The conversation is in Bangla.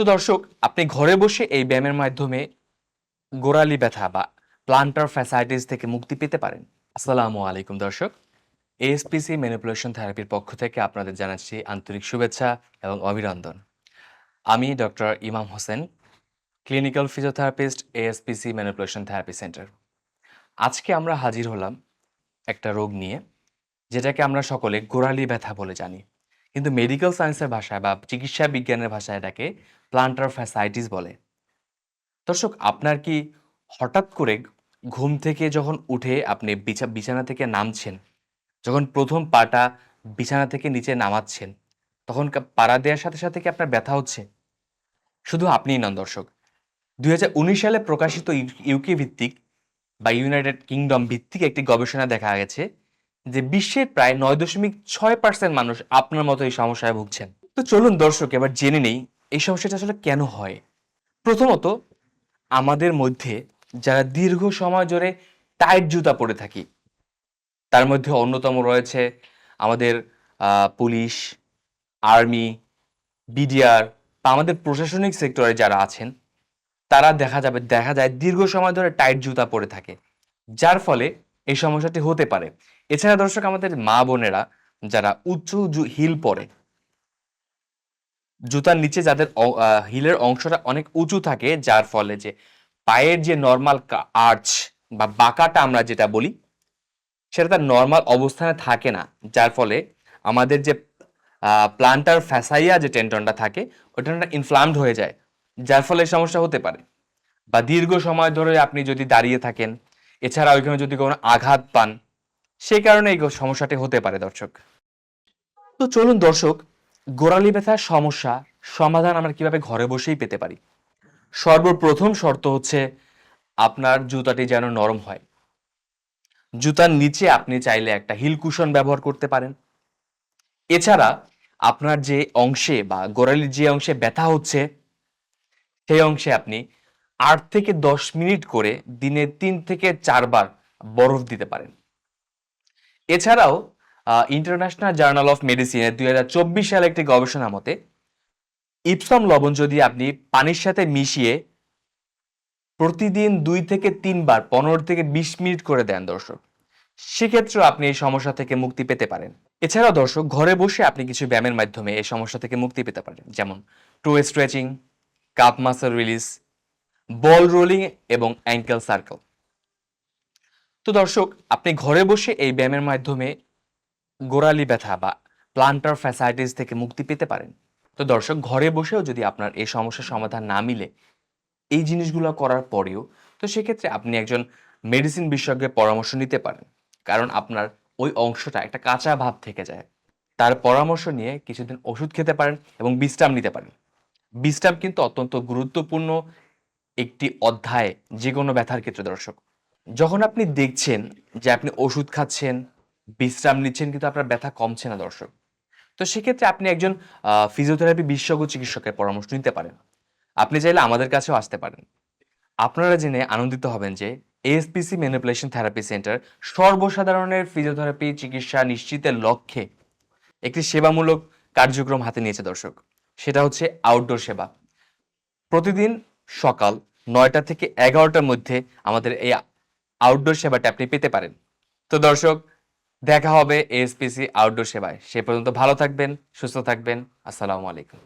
তো দর্শক, আপনি ঘরে বসে এই ব্যায়ামের মাধ্যমে গোড়ালি ব্যথা বা প্লান্টার ফ্যাসাইটিস থেকে মুক্তি পেতে পারেন। আসসালামু আলাইকুম দর্শক। এএসপিসি ম্যানিপুলেশন থেরাপির পক্ষ থেকে আপনাদের জানাচ্ছি আন্তরিক শুভেচ্ছা এবং অভিনন্দন। আমি doctor Imam Hossain clinical physiotherapist ASPC manipulation therapy centre আজকে আমরা হাজির হলাম একটা রোগ নিয়ে, যেটাকে আমরা সকলে গোড়ালি ব্যথা বলে জানি। কিন্তু মেডিকেল সায়েন্সের ভাষায় বা চিকিৎসা বিজ্ঞানের ভাষায় এটাকে প্লান্টার ফ্যাসাইটিস বলে। দর্শক, আপনার কি হঠাৎ করে ঘুম থেকে যখন উঠে আপনি বিছা- বিছানা থেকে নামছেন, যখন প্রথম পাটা বিছানা থেকে নিচে নামাচ্ছেন, তখন পাড়া দেওয়ার সাথে সাথে কি আপনার ব্যথা হচ্ছে? শুধু আপনিই নন দর্শক, দুই হাজার উনিশ সালে প্রকাশিত ইউকে ভিত্তিক বা ইউনাইটেড কিংডম ভিত্তিক একটি গবেষণা দেখা গেছে যে বিশ্বের প্রায় নয় দশমিক ছয় পার্সেন্ট মানুষ আপনার মতো এই সমস্যায় ভুগছেন। তো চলুন দর্শক, এবার জেনে নেই এই সমস্যাটা আসলে কেন হয়? প্রথমত, আমাদের মধ্যে যারা দীর্ঘ সময় ধরে টাইট জুতা পরে থাকি, তার মধ্যে অন্যতম রয়েছে আমাদের পুলিশ, আর্মি, বিডিআর বা আমাদের প্রশাসনিক সেক্টরে যারা আছেন, তারা দেখা যাবে, দেখা যায় দীর্ঘ সময় ধরে টাইট জুতা পরে থাকে। যার ফলে এই সমস্যাটি হতে পারে। এছাড়া দর্শক, আমাদের মা বোনেরা যারা উচ্চ হিল পরে জুতার নিচে যাদের হিলের অংশটা অনেক উঁচু থাকে, যার ফলে যে পায়ের যে নর্মাল আর্চ বা বাঁকাটা আমরা যেটা বলি, সেটা তার নর্মাল অবস্থানে থাকে না। যার ফলে আমাদের যে প্লান্টার ফ্যাসাইয়া যে টেন্ডনটা থাকে ওই টেন্ডনটা ইনফ্লামড হয়ে যায়। যার ফলে সমস্যা হতে পারে। বা দীর্ঘ সময় ধরে আপনি যদি দাঁড়িয়ে থাকেন, এছাড়া ওইখানে যদি কোনো আঘাত পান সেই কারণে এই সমস্যাটি হতে পারে, দর্শক। তো চলুন দর্শক গোড়ালি ব্যথার সমস্যা, সমাধান আমরা কীভাবে ঘরে বসেই পেতে পারি? সর্বপ্রথম শর্ত হচ্ছে আপনার জুতাটি যেন নরম হয়। জুতার নিচে আপনি চাইলে একটা হিল কুশন ব্যবহার করতে পারেন। এছাড়া আপনার যে অংশে বা গোড়ালির যে অংশে ব্যথা হচ্ছে, সেই অংশে আপনি আট থেকে দশ মিনিট করে দিনে তিন থেকে চারবার বরফ দিতে পারেন। এছাড়াও ইন্টারন্যাশনাল জার্নাল অফ মেডিসিনের দুই হাজার চব্বিশ সালে একটি গবেষণা মতে ইপসম লবণ যদি আপনি পানির সাথে মিশিয়ে প্রতিদিন দুই থেকে তিনবার, পনেরো থেকে বিশ মিনিট করে দেন দর্শক, সেক্ষেত্রেও আপনি এই সমস্যা থেকে মুক্তি পেতে পারেন। এছাড়াও দর্শক, ঘরে বসে আপনি কিছু ব্যায়ামের মাধ্যমে এই সমস্যা থেকে মুক্তি পেতে পারেন, যেমন toe stretching calf muscle release ball rolling এবং অ্যাঙ্কেল সার্কেল তো দর্শক, আপনি ঘরে বসে এই ব্যায়ামের মাধ্যমে গোড়ালি ব্যথা বা প্লান্টার ফ্যাসাইটিস থেকে মুক্তি পেতে পারেন। তো দর্শক, ঘরে বসেও যদি আপনার এই সমস্যার সমাধান না মিলে এই জিনিসগুলো করার পরেও, তো সেক্ষেত্রে আপনি একজন মেডিসিন বিশেষজ্ঞের পরামর্শ নিতে পারেন। কারণ আপনার ওই অংশটা একটা কাঁচা ভাব থেকে যায়। তার পরামর্শ নিয়ে কিছুদিন ওষুধ খেতে পারেন এবং বিশ্রাম নিতে পারেন। বিশ্রাম কিন্তু অত্যন্ত গুরুত্বপূর্ণ একটি অধ্যায় যে কোনো ব্যথার ক্ষেত্রে দর্শক। যখন আপনি দেখছেন যে আপনি ওষুধ খাচ্ছেন বিশ্রাম নিচ্ছেন কিন্তু আপনার ব্যথা কমছে না, দর্শক। তো সেক্ষেত্রে আপনি একজন ফিজিওথেরাপি বিশেষজ্ঞ চিকিৎসকের পরামর্শ নিতে পারেন। আপনি চাইলে আমাদের কাছেও আসতে পারেন। আপনারা জেনে আনন্দিত হবেন যে এএসপিসি ম্যানিপুলেশন থেরাপি সেন্টার সর্বসাধারণের ফিজিওথেরাপি চিকিৎসা নিশ্চিতের লক্ষ্যে একটি সেবামূলক কার্যক্রম হাতে নিয়েছে, দর্শক। সেটা হচ্ছে আউটডোর সেবা। প্রতিদিন সকাল নয়টা থেকে এগারোটার মধ্যে আমাদের এই আউটডোর সেবাটা আপনি পেতে পারেন। তো দর্শক দেখা হবে এসপিসি আউটডোর সেবায়। সে পর্যন্ত ভালো থাকবেন সুস্থ থাকবেন। আসসালামু আলাইকুম।